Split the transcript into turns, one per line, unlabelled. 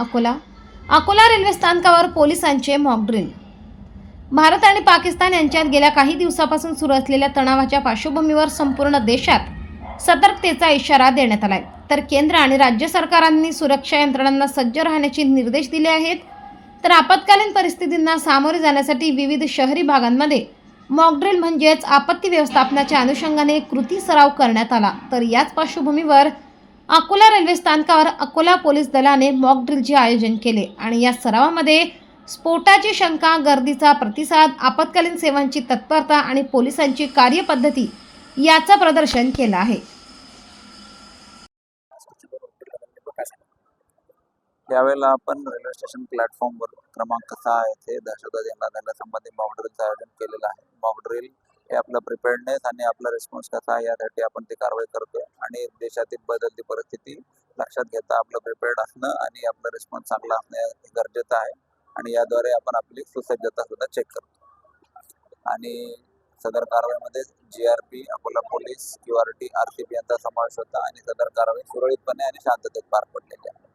Akola. Akola railway स्थानकावर पोलिसांचे mock drill Bharat आणि पाकिस्तान यांच्यात गेल्या काही दिवसापासून सुरू असलेल्या तणावाच्या पार्श्वभूमीवर संपूर्ण देशात सतर्कतेचा इशारा देण्यात आलाय. तर केंद्र आणि राज्य सरकारांनी सुरक्षा यंत्रणांना सज्ज राहण्याचे निर्देश दिले आहेत. तर आपत्कालीन परिस्थितींना सामोरे जाण्यासाठी विविध शहरी भागांमध्ये मॉकड्रिल म्हणजेच आपत्ती व्यवस्थापनाच्या अनुषंगाने कृती सराव करण्यात आला. तर याच पार्श्वभूमीवर अकोला रेल्वे स्थानकावर अकोला पोलीस दलाने मॉक ड्रिलचे आयोजन केले आणि या सरावामध्ये स्फोटाची शंका गर्दीचा प्रतिसाद आपत्कालीन सेवांची तत्परता आणि पोलिसांची कार्यपद्धती याचं प्रदर्शन केलं आहे.
यावेळेला आपण रेल्वे स्टेशन प्लॅटफॉर्मवर क्रमांक सहा येथे दहशतवादी यांना धरण्यासंबंधी मॉकड्रिलचं आयोजन केलेलं आहे. मॉकड्रिल हे आपलं प्रिपेअर्डनेस आणि आपला रिस्पॉन्स कसा आहे यासाठी आपण ती कारवाई करतोय. आणि देशातील बदलती परिस्थिती लक्षात घेता आपलं प्रिपेअर्ड असणं आणि आपला रिस्पॉन्स चांगला असणं गरजेचं आहे. आणि याद्वारे आपण आपली सुसज्जता सुद्धा चेक करतो. आणि सदर कारवाईमध्ये G R P Akola police Q R T R C P यांचा समावेश होता आणि सदर कारवाई सुरळीतपणे आणि शांततेत पार पडलेली आहे.